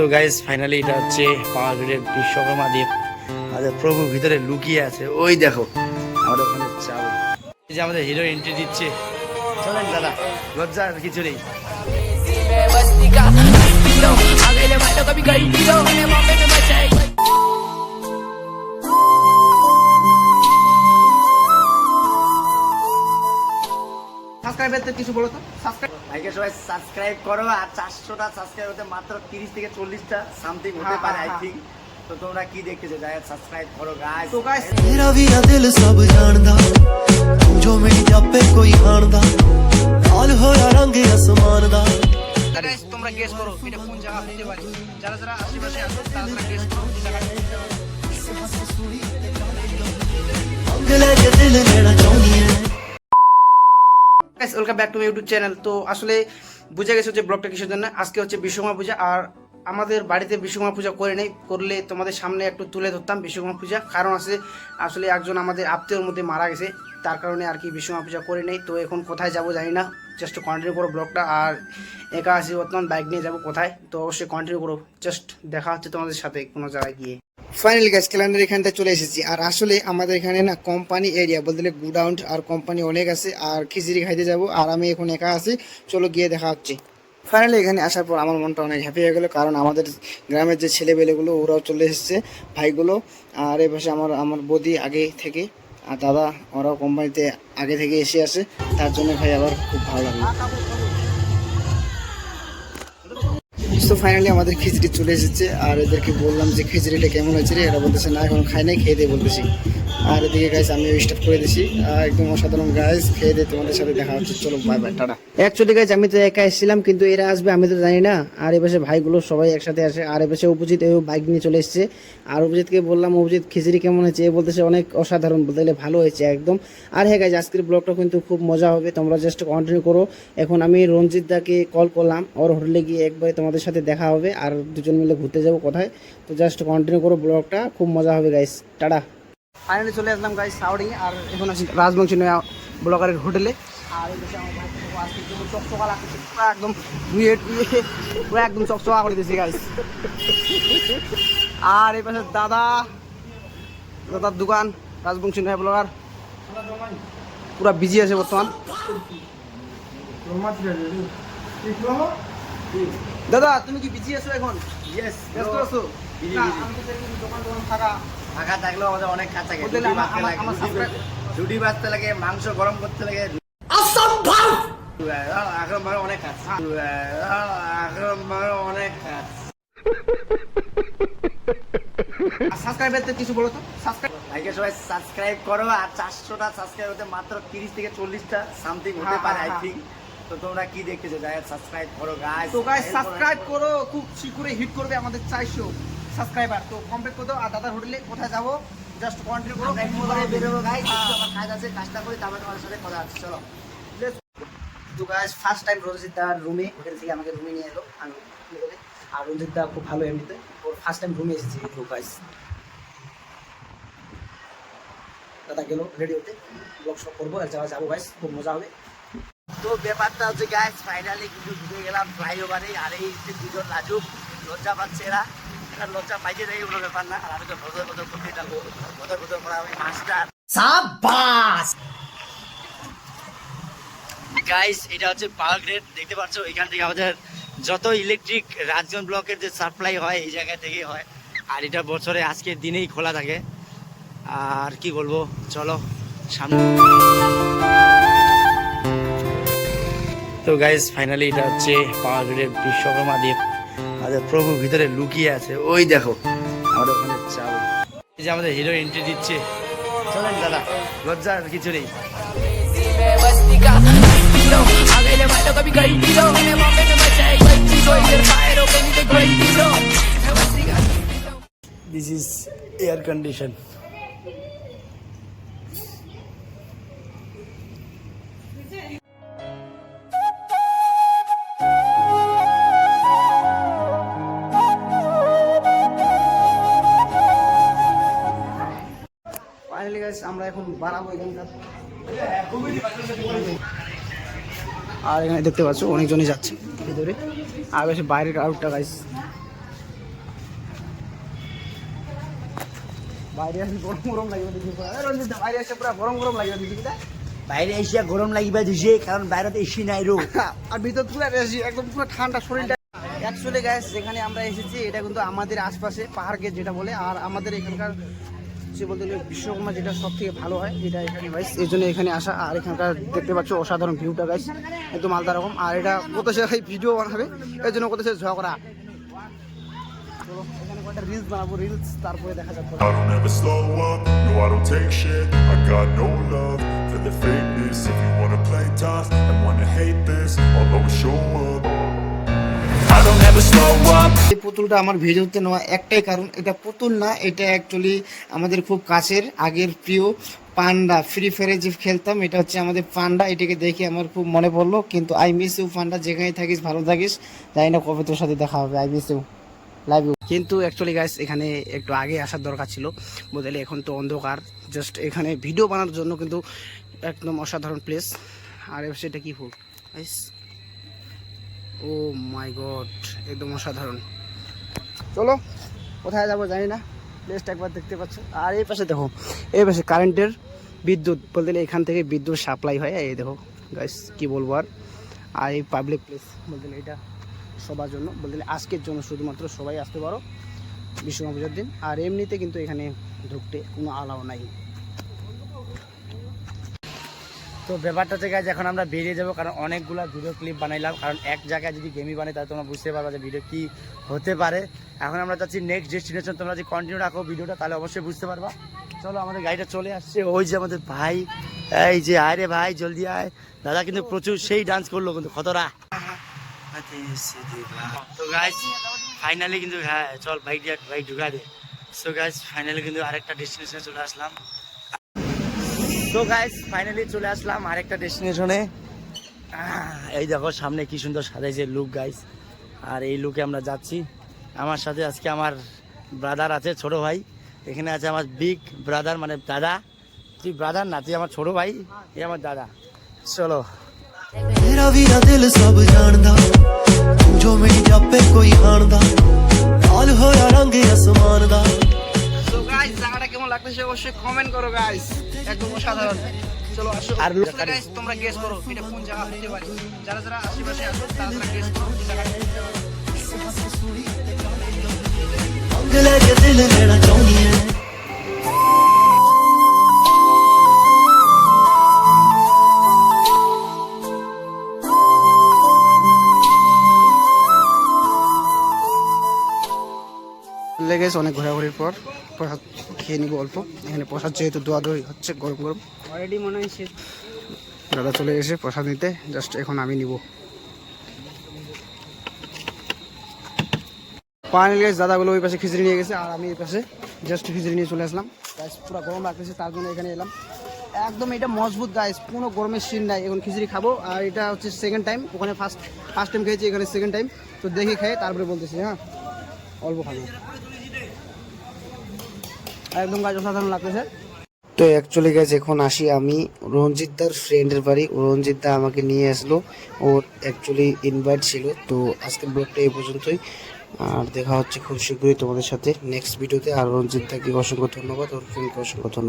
তো guys finally এটা হচ্ছে পাহাড়ের বিশ্বকর্মা দ্বীপ আমাদের প্রভু ভিতরে লুকিয়ে আছে। ওই দেখো, আমাদের ওখানে যাব এই যে আমাদের হিরো এন্ট্রি দিচ্ছে। চলেন দাদা লজ্জা আর কিছু নেই। সাবস্ক্রাইবার কিছু বলো তো। সাবস্ক্রাইব ভাইকে সবাই সাবস্ক্রাইব করো আর চারশোটা সাবস্ক্রাইব হতে মাত্র তিরিশ থেকে চল্লিশটা সামথিং হতে হ্যাঁ, পারে আই হ্যাঁ, থিঙ্ক তো তোমরা কি দেখতেছো যাই সাবস্ক্রাইব করো গাইস তো গাইস ਤੇਰਾ ਵੀ ਆ ਦਿਲ ਸਭ ਜਾਣਦਾ ਤੂੰ ਜੋ ਮੇਰੀ ਜਾਪੇ ਕੋਈ ਹਾਣਦਾ ਲਾਲ ਹੋਇਆ ਰੰਗ ਅਸਮਾਨ ਦਾ গাইস তোমরা গেস করো এটা কোন জায়গা হতে পারে যারা যারা আশেপাশে আছো তারা তারা গেস করো কোন জায়গা ਰੰਗ ਲੈ welcome back to my YouTube channel তো আসলে বুঝে গেছে যে ব্লগটা কিসের জন্য? আজকে হচ্ছে বিশ্বকর্মা পূজা আর আমাদের বাড়িতে বিশ্বকর্মা পূজা করে নেই। করলে তোমাদের সামনে একটু তুলে ধরতাম বিশ্বকর্মা পূজা। কারণ আছে, আসলে একজন আমাদের আত্মীয়র মধ্যে মারা গেছে। তার কারণে আর কি বিশ্বকর্মা পূজা করে নেই। তো এখন কোথায় যাব জানি না। জাস্ট কন্টিনিউ করো ব্লগটা। আর একা আসি বর্তমান বাইক নিয়ে যাব কোথায়? তো অবশ্যই কন্টিনিউ করো। জাস্ট দেখা হচ্ছে তোমাদের সাথে কোনো জায়গায় গিয়ে। ফাইনালি গ্যাস ক্যালেন্ডার এখানটা চলে এসেছি। আর আসলে আমাদের এখানে না কোম্পানি এরিয়া বলতে গেলে গুডাউন আর কোম্পানি অনেক আছে, আর খিচুড়ি খাইতে যাব, আর আমি এখন একা আছি, চলো গিয়ে দেখা হচ্ছে। ফাইনালি এখানে আসার পর আমার মনটা অনেক হ্যাপি হয়ে গেলো, কারণ আমাদের গ্রামের যে ছেলেবেলেগুলো ওরাও চলে এসেছে, ভাইগুলো, আর এ পাশে আমার আমার বদি আগে থেকে, আর দাদা, ওরাও কোম্পানিতে আগে থেকে এসে আসে তার জন্য ভাই আবার খুব ভালো লাগল। তো ফাইনালি আমাদের খিচড়ি চলে এসেছে। আর এদেরকে বললাম যে, খিচড়িটা কেমন হয়েছে রে? এরা বলতেছে, না, এখন খাই নাই, খেয়ে দিয়ে বলতেছি। আর এদিকে গাইস আমি স্টার্ট করে দিছি। একদম অসাধারণ গাইস খেয়ে দিয়ে তোমাদের সাথে দেখা হচ্ছে। চলো bye bye tata. Actually guys আমি তো একা এসেছিলাম, কিন্তু এরা আসবে, আমি তো জানি না। আর এপাশে ভাইগুলো সবাই একসাথে আসে। আর এপাশে অপোজিট এও বাইক নিয়ে চলে এসেছে। আর অভিজিৎকে বললাম, অভিজিৎ, খিচড়ি কেমন হয়েছে? এ বলতেছে, অনেক অসাধারণ, বলতে গেলে ভালো হয়েছে একদম। আর হ্যাঁ গাইজ আজকের ব্লগটা কিন্তু খুব মজা হবে। তোমরা জাস্ট কন্টিনিউ করো। এখন আমি রঞ্জিত দাকে কল করলাম। ওর হোটেলে গিয়ে একবারে তোমাদের সাথে দেখা হবে আর দুজন মিলে ঘুরতে যাব কোথায়। তো জাস্ট কন্টিনিউ করো ব্লগটা খুব মজা হবে গাইস টাটা। ফাইনালি চলে আসলাম গাইস সাউডিং আর এখন আছি রাজবংশী নয়া ব্লগারের হোটেলে। আর চকচকা পুরো একদম ধুয়ে টুয়ে পুরো একদম চকচকা করে দিয়েছি গাইস আর এই পাশে দাদা দাদার দোকান রাজবংশী নয়া ব্লগার। পুরা বিজি আছে বর্তমান। দাদা তুমি কি বিজি আছো এখন? ইয়েস ব্যস্ত আছো? busy, না, busy. আমি তো দেখি দোকান দোকান থাকা ফাঁকা থাকলেও আমাদের অনেক কাজ থাকে রুটি আমার- লাগে আমার রুটি subscribe- বাঁধতে- রুটি বাঁধতে লাগে মাংস গরম করতে লাগে। অসম্ভব! এখন অনেক কাজ এখন অনেক কাজ সাবস্ক্রাইবারদের কিছু বলো তো? সাবস্ক্রাইব ভাইকে সবাই সাবস্ক্রাইব করো আর চারশোটা সাবস্ক্রাইব হতে মাত্র তিরিশ থেকে চল্লিশটা সামথিং হতে হ্যাঁ, পারে আই হ্যাঁ, থিঙ্ক তো তোমরা কি দেখতেছো? যাই সাবস্ক্রাইব করো গাইস তো গাইস সাবস্ক্রাইব করো খুব শীঘ্রই হিট করবে আমাদের চারশো সাবস্ক্রাইবার তো কমপ্লিট করো আর দাদার হোটেলে কোথায় যাব? জাস্ট কন্টিনিউ করো। আমরা একটু পরে বেরোবো গাইস। আমার কাজ আছে কাজটা করে তারপরে তোমাদের সাথে কথা হচ্ছে। চলো। তো গাইস ফার্স্ট টাইম রঞ্জিত দার রুমে হোটেল থেকে আমাকে রুমে নিয়ে এলো। আমি আর রঞ্জিত দা খুব ভালো এমনিতে। ওর ফার্স্ট টাইম রুমে এসেছি তো গাইস দাদা গেল রেডি হতে ব্লগ সব করব আর যাওয়া যাব গাইস খুব মজা হবে। তো ব্যাপারটা হচ্ছে গাইস ফাইনালি কিন্তু ঢুকে গেলাম ফ্লাইওভারে আর এই যে দুজন লাজুক লজ্জা পাচ্ছে এরা। এরা লজ্জা পাইছে দেখে কোনো ব্যাপার না। আর আমি তো ভদর ভদর করতে থাকব। ভদর ভদর করা আমি মাস্টার সাবাস গাইস এটা হচ্ছে পাওয়ার গ্রেড দেখতে পাচ্ছ এখান থেকে আমাদের যত ইলেকট্রিক রাজগঞ্জ ব্লকের যে সাপ্লাই হয় এই জায়গা থেকেই হয়। আর এটা বছরে আজকের দিনেই খোলা থাকে। আর কি বলব? চলো সামনে। তো গাইজ ফাইনালি এটা হচ্ছে পাহাড়ের বিশ্বকর্মা দ্বীপ আমাদের প্রভু ভিতরে লুকিয়ে আছে। ওই দেখো আমাদের ওখানে চাল। এই যে আমাদের হিরো এন্ট্রি দিচ্ছে। চলেন দাদা লজ্জা আর কিছু নেই। দিস ইজ এয়ার কন্ডিশন আমরা এখন বাড়াবো আর এখানে দেখতে পাচ্ছ অনেকজনই যাচ্ছে ভিতরে। আর বেশ বাইরের আউটটা গাইস বাইরে আসি গরম গরম লাগবে বাইরে এসে পুরো গরম গরম লাগবে দিদিটা বাইরে এসিয়া গরম লাগিবা দিছে কারণ বাইরে এসি নাই রো। আর ভিতর পুরো একদম পুরো ঠান্ডা শরীরটা। অ্যাকচুয়ালি গ্যাস যেখানে আমরা এসেছি এটা কিন্তু আমাদের আশপাশে পাহাড়কে যেটা বলে আর আমাদের এখানকার যে বলতে গেলে বিশ্বকর্মা যেটা সব থেকে ভালো হয় এটা এখানে গাইস এই জন্য এখানে আসা আর এখানকার দেখতে পাচ্ছ অসাধারণ ভিউটা গাইস একদম আলাদা রকম। আর এটা কত সে ভিডিও বানাবে এর জন্য কত সে ঝগড়া রিলস বানাবো রিলস তারপরে দেখা যাবে I don't ever slow up, no I don't take shit. I got no love for the fakeness. If you wanna play tough and wanna hate this I'll always show up. এই পুতুলটা আমার ভেজে ভিডিওতে নেওয়া একটাই কারণ। এটা পুতুল না এটা অ্যাকচুয়ালি আমাদের খুব কাছের আগের প্রিয় পান্ডা। ফ্রি ফায়ারে যে খেলতাম এটা হচ্ছে আমাদের পান্ডা। এটাকে দেখে আমার খুব মনে পড়ল। কিন্তু আই মিস ইউ পান্ডা। যেখানে থাকিস ভালো থাকিস। জানি না কবে তোর সাথে দেখা হবে। I miss you love you কিন্তু অ্যাকচুয়ালি গাইস এখানে একটু আগে আসার দরকার ছিল। বদলে এখন তো অন্ধকার। জাস্ট এখানে ভিডিও বানানোর জন্য কিন্তু একদম অসাধারণ প্লেস আর সেটা কি ফুল গাইস ও মাই গড, একদম অসাধারণ। চলো, কোথায় যাব জানি না প্লেসটা একবার দেখতে পাচ্ছ। আর এই পাশে দেখো, এই পাশে কারেন্টের বিদ্যুৎ, বলতে এখান থেকে বিদ্যুৎ সাপ্লাই হয়। এই দেখো গাইস কি বলব আর। আর এই পাবলিক প্লেস বলতে এটা সবার জন্য। বলতে আজকের জন্য শুধুমাত্র সবাই আসতে পারো, বিশ্বকর্মা পুজোর দিন। আর এমনিতে কিন্তু এখানে ঢুকতে কোনো আলাও নাই। তো ব্যাপারটা হচ্ছে এখন আমরা বেরিয়ে যাব কারণ অনেকগুলো ভিডিও ক্লিপ বানাইলাম। কারণ এক জায়গায় যদি গেমই বানাই, তাহলে তোমরা বুঝতে পারবা যে ভিডিও কি হতে পারে। এখন আমরা যাচ্ছি নেক্সট ডেস্টিনেশন তোমরা যদি কন্টিনিউ রাখো ভিডিওটা তাহলে অবশ্যই বুঝতে পারবা। চলো, আমাদের গাড়িটা চলে আসছে। ওই যে আমাদের ভাই, এই যে, আয় রে ভাই, জলদি আয়। দাদা কিন্তু প্রচুর, সেই ডান্স করল কিন্তু, খতরা। তো গাইস ফাইনালি কিন্তু হ্যাঁ চল বাইক দিয়ে বাইক ঢুকা দে। সো গাইস ফাইনালি কিন্তু আরেকটা ডেস্টিনেশনে চলে আসলাম। তো গাইস ফাইনালি চলে আসলাম আরেকটা ডেস্টিনেশনে এই দেখো, সামনে কি সুন্দর সাজাইছে লুক গাইস আর এই লুকে আমরা যাচ্ছি। আমার সাথে আজকে আমার ব্রাদার আছে, ছোট ভাই। এখানে আছে আমার বিগ ব্রাদার মানে দাদা। তুই ব্রাদার না, তুই আমার ছোট ভাই, এ আমার দাদা। চলো। লাগতেছে অবশ্যই কমেন্ট করো গাইস একদম অসাধারণ। চলো আসো। আর গাইস তোমরা গেস করো এটা কোন জায়গা হতে পারে। যারা যারা আশেপাশে আসো তারা তারা গেস করো জায়গা লেগেছে অনেক ঘোরাঘুরির পর। প্রসাদ খেয়ে নিবো অল্প। এখানে প্রসাদ যেহেতু দোয়া দোয়াদোয়াই হচ্ছে গরম গরম। অলরেডি মনে হয় দাদা চলে গেছে প্রসাদ নিতে জাস্ট এখন আমি নিব। ফাইনাল গেছে দাদাগুলো ওই পাশে খিচড়ি নিয়ে গেছে আর আমি এই পাশে জাস্ট খিচড়ি নিয়ে চলে আসলাম। গাইস পুরো গরম লাগতেছে তার জন্য এখানে এলাম। একদম এটা মজবুত গাইস কোনো গরমের সিন নাই। এখন খিচড়ি খাব আর এটা হচ্ছে সেকেন্ড টাইম ওখানে ফার্স্ট ফার্স্ট টাইম খেয়েছি এখানে সেকেন্ড টাইম তো দেখি খেয়ে তারপরে বলতেছি হ্যাঁ? অল্প খাব। একদম গাছ অসাধারণ লাগতেছে। তো অ্যাকচুয়ালি গাছ এখন আসি আমি রঞ্জিত দার ফ্রেন্ডের বাড়ি। রঞ্জিত দা আমাকে নিয়ে আসলো। ওর অ্যাকচুয়ালি ইনভাইট ছিল। তো আজকে ব্লগটা এই পর্যন্তই। আর দেখা হচ্ছে খুব শীঘ্রই তোমাদের সাথে নেক্সট ভিডিওতে আর রঞ্জিত দাকে অসংখ্য ধন্যবাদ। ওর ফ্রেন্ডকে অসংখ্য ধন্যবাদ।